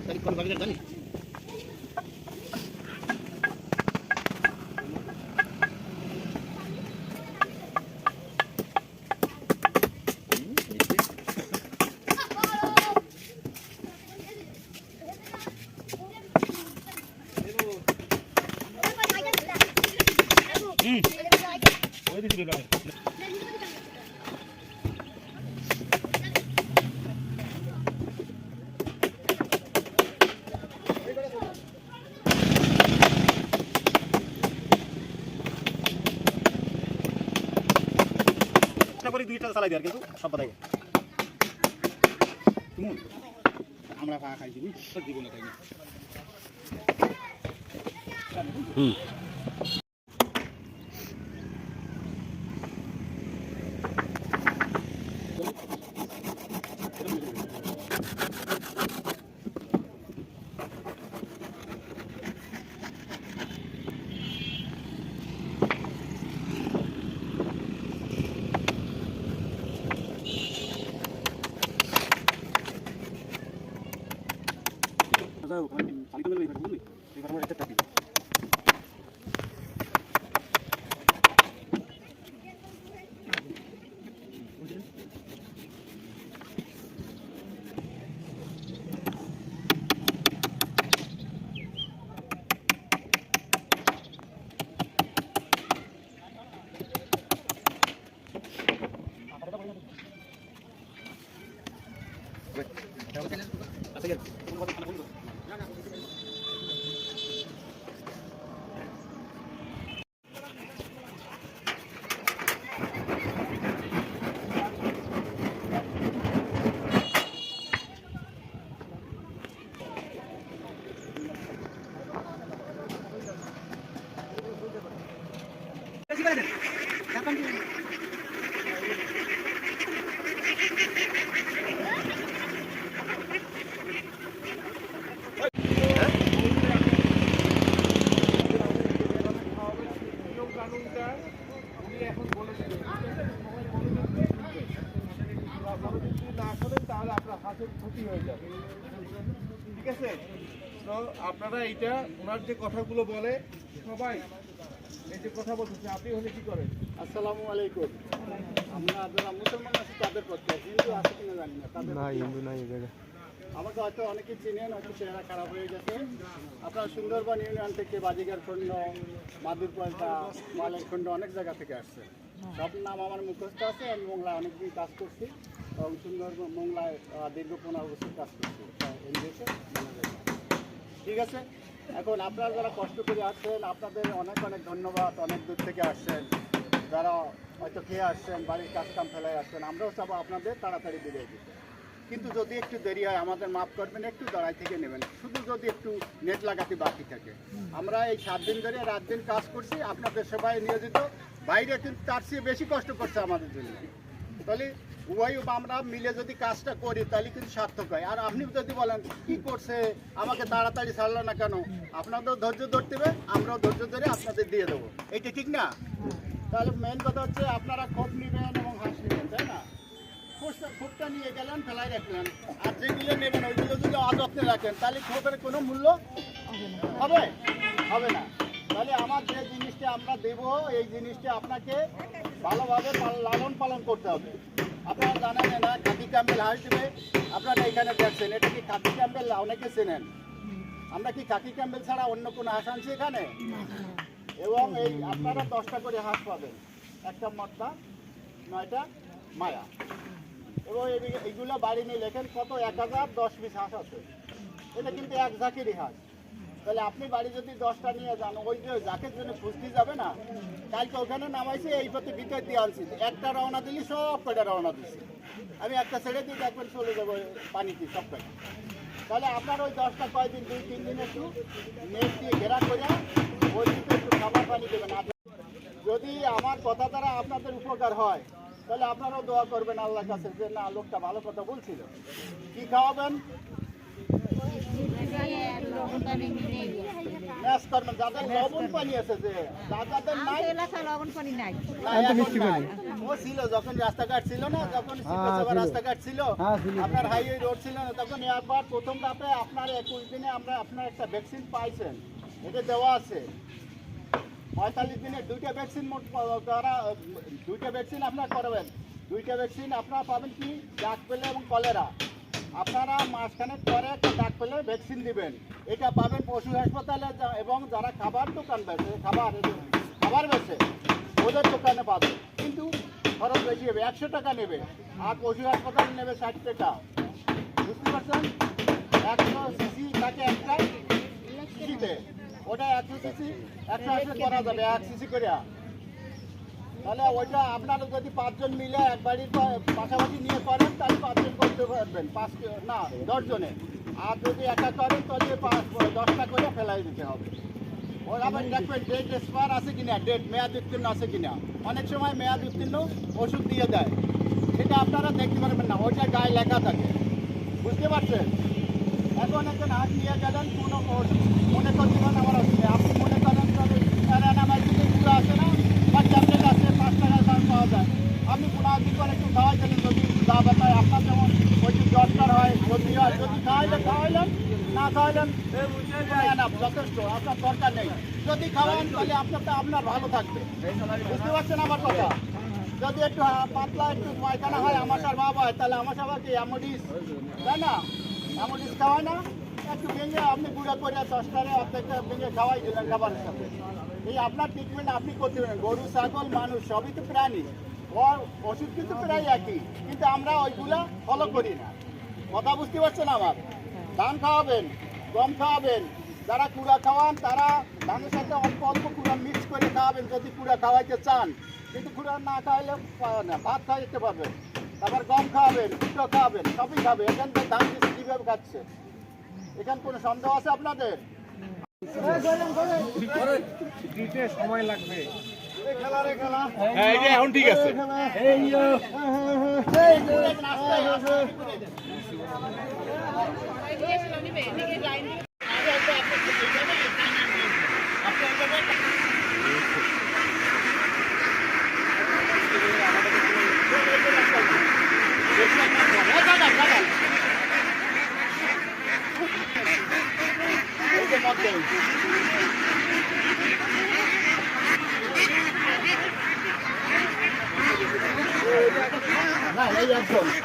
তারিখ কোন ভাগে জানিস দুইটা চালাই দেওয়ার কিন্তু সব বাদাই। আমরা পা খাইছি বুঝছি জীবনে খাইনি ఫలితంగా ఇవ్వండి వివరణ అయితే తగ్గింది Gracias. Gracias. আপনারা এইটা ওনার যে কথাগুলো বলে সবাই এই যে কথা বলতেছে আপনি হলে কি করেন? আসসালামু আলাইকুম। আমরা যারা মুসলমান আছি তাদের পক্ষে হিন্দু আছে কিনা জানি না তাদের না হিন্দু নাই এই জায়গায়। আমাকে হয়তো অনেকে চিনেন হয়তো চেহারা খারাপ হয়ে গেছে। আপনারা সুন্দরবন ইউনিয়ন থেকে বাজিগার খণ্ড মাদুরপাল্টা মালের খণ্ড অনেক জায়গা থেকে আসছে। সব নাম আমার মুখস্থ আছে আমি মোংলায় অনেকদিন কাজ করছি। এবং সুন্দরবন মোংলায় দীর্ঘ পনেরো বছর কাজ করছি। এই দেশে ঠিক আছে? এখন আপনারা যারা কষ্ট করে আসছেন, আপনাদের অনেক অনেক ধন্যবাদ, অনেক দূর থেকে আসছেন। যারা হয়তো খেয়ে আসছেন, বাড়ির কাজ কাম ফেলায় আসছেন, আমরাও চাবো আপনাদের তাড়াতাড়ি বিদায় দিতে কিন্তু যদি একটু দেরি হয়, আমাদের মাফ করবেন, একটু দাঁড়াই থেকে নেবেন। শুধু যদি একটু নেট লাগাতে বাকি থাকে। আমরা এই সাত দিন ধরে, রাত দিন কাজ করছি, আপনাদের সেবায় নিয়োজিত। বাইরে কিন্তু তার চেয়ে বেশি কষ্ট করছে আমাদের জন্য। তাহলে উভয় আমরা মিলে যদি কাজটা করি, তাহলে কিন্তু সার্থক হয়। আর আপনি যদি বলেন, কি করছে? আমাকে তাড়াতাড়ি ছাড়লো না কেন? আপনাদের ধৈর্য ধরতে হবে, আমরাও ধৈর্য ধরে আপনাদের দিয়ে দেবো। এটা ঠিক না? তাহলে মেন কথা হচ্ছে আপনারা খোপ নেবেন এবং হাঁস নেবেন, তাই না? খোপটা নিয়ে গেলেন, ফেলাই রাখলেন। আর যেগুলো নেবেন, ওইগুলো যদি অযত্নে রাখেন, তাহলে খোপের কোনো মূল্য হবে? হবে না। তাহলে আমার যে জিনিসটা আমরা দেব, এই জিনিসটা আপনাকে ভালোভাবে লালন পালন করতে হবে। আপনারা জানেন না খাদি ক্যাম্বেল হাঁস দেবে। আপনারা এখানে দেখছেন, এটা কি খাদি ক্যাম্বেল অনেকে চেনেন? আমরা কি খাকি ক্যাম্বেল ছাড়া অন্য কোনো হাঁস আনছি এখানে? এবং এই আপনারা দশটা করে হাঁস পাবেন। একটা মদ্দা নয়টা মায়া। এবং এই- এইগুলো বাড়ি নিয়ে লেখেন কত? এক হাজার দশ পিস হাঁস আছে। এটা কিন্তু এক ঝাঁকেরই হাঁস। তাহলে আপনি বাড়ি যদি দশটা নিয়ে যান, ওই যে যাকে জন্য খুঁজতে যাবে না, কালকে ওখানে নামাইছি, এই পথে ভিতর দিয়ে আনছি। একটা রওনা দিলি, সব কয়টা রওনা দিছি। আমি একটা ছেড়ে দিয়ে দেখবেন চলে যাব পানিতে, সব কয়টা। তাহলে আপনার ওই দশটা, কয়দিন, দুই, তিন দিন একটু নেট দিয়ে ঘেরা করে ওই দিকে একটু খাবার পানি দেবেন। যদি আমার কথা দ্বারা আপনাদের উপকার হয়, তাহলে আপনারাও দোয়া করবেন আল্লাহর কাছে যে, না, লোকটা ভালো কথা বলছিল। কি খাওয়াবেন? আপনার একুশ দিনে আমরা আপনার একটা ভ্যাকসিন পাইছেন দেওয়া আছে পঁয়তাল্লিশ দিনে দুইটা ভ্যাকসিন মোট দ্বারা দুইটা ভ্যাকসিন আপনার করাবেন দুইটা ভ্যাকসিন আপনারা পাবেন কি? ডাক পেলে এবং কলেরা। আপনারা মাঝখানে পরে একটা ডাক পেলে ভ্যাকসিন দিবেন। এটা পাবেন পশু হাসপাতালে এবং যারা খাবার দোকান বেছে খাবার খাবার বেছে ওদের দোকানে পাবে কিন্তু খরচ বেশি হবে, একশো টাকা নেবে। আর পশু হাসপাতাল নেবে ষাট টাকা। বুঝতে পারছেন? একশো সিসি থাকে একটা সিসিতে। ওটা একশো সিসি, একশো আশি করা যাবে, এক সিসি করে তাহলে ওইটা আপনারা যদি পাঁচজন মিলে এক বাড়ির পাশাপাশি নিয়ে করেন, তাহলে করতে পারবেন পাঁচ না দশজনে আর যদি একা করেন তাহলে পাঁচ, দশটা করে ফেলাই দিতে হবে। ওর আবার দেখবেন ডেট এক্সপায়ার আছে কিনা ডেট মেয়াদ উত্তীর্ণ আছে কিনা। অনেক সময় মেয়াদ উত্তীর্ণ ওষুধ দিয়ে দেয়। সেটা আপনারা দেখতে পারবেন না, ওইটা গায়ে লেখা থাকে। বুঝতে পারছেন? এখন একজন হাত নিয়ে গেলেন, কোনো মনে করছিলেন আমার অসুবিধা আপনি মনে করেনগুলো আছে না? বা ট্যাবলেট আছে, পাঁচ টাকার দাম পাওয়া যায়। আপনি পনেরো দিন পরে একটু খাওয়াই গেলেন যদি যা ব্যথায় আপনার যেমন দরকার হয় যদি হয় যদি খাওয়াইলেন খাওয়াইলেন না খাওয়াইলেন যথেষ্ট আপনার দরকার নেই। যদি খাওয়ান তাহলে আপনারটা আপনার ভালো থাকবে। বুঝতে পারছেন আমার কথা? যদি একটু আহ, পাতলা একটু পায়খানা হয় আমাশার ভাব হয় তাহলে আমার সবাই কি অ্যামোডিস তাই না? অ্যামোডিস খাওয়ায় না? একটু ভেঙে আপনি গুঁড়া করে দশটারে অর্ধেকটা ভেঙে খাওয়াই দিলেন খাবারের সাথে। এই আপনার ট্রিটমেন্ট আপনি করতে পারেন। গরু ছাগল মানুষ সবই তো প্রাণী। ওষুধ কিন্তু প্রায় একই কিন্তু আমরা ওইগুলা ফলো করি না। কথা বুঝতে পারছেন আমার ধান খাওয়াবেন গম খাওয়াবেন যারা কুড়া খাওয়ান তারা ধানের সাথে অল্প অল্প কুড়া মিক্স করে খাওয়াবেন যদি কুড়া খাওয়াইতে চান। কিন্তু কুড়া না খাওয়াইলে না ভাত খাওয়াইতে পারবেন। তারপর গম খাওয়াবেন কুটো খাওয়াবেন সবই খাবে এখান থেকে ধান বেশি কীভাবে খাচ্ছে? এখানে কোনো সন্দেহ আছে আপনাদের? দিতে সময় লাগবে। এখন ঠিক আছে এই যে মধ্যে না এই একজন যান।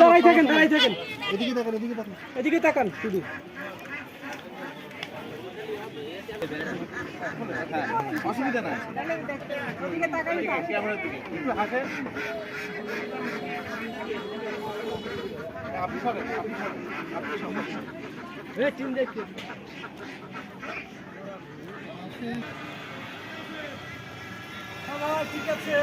দাঁড়াই থাকেন দাঁড়াই থাকেন। এদিকে দেখেন এদিকে দেখেন। এদিকে তাকান শুধু। অসুবিধা নাই। আপনি সরেন আপনি সরেন টিম দেখতে ঠিক আছে।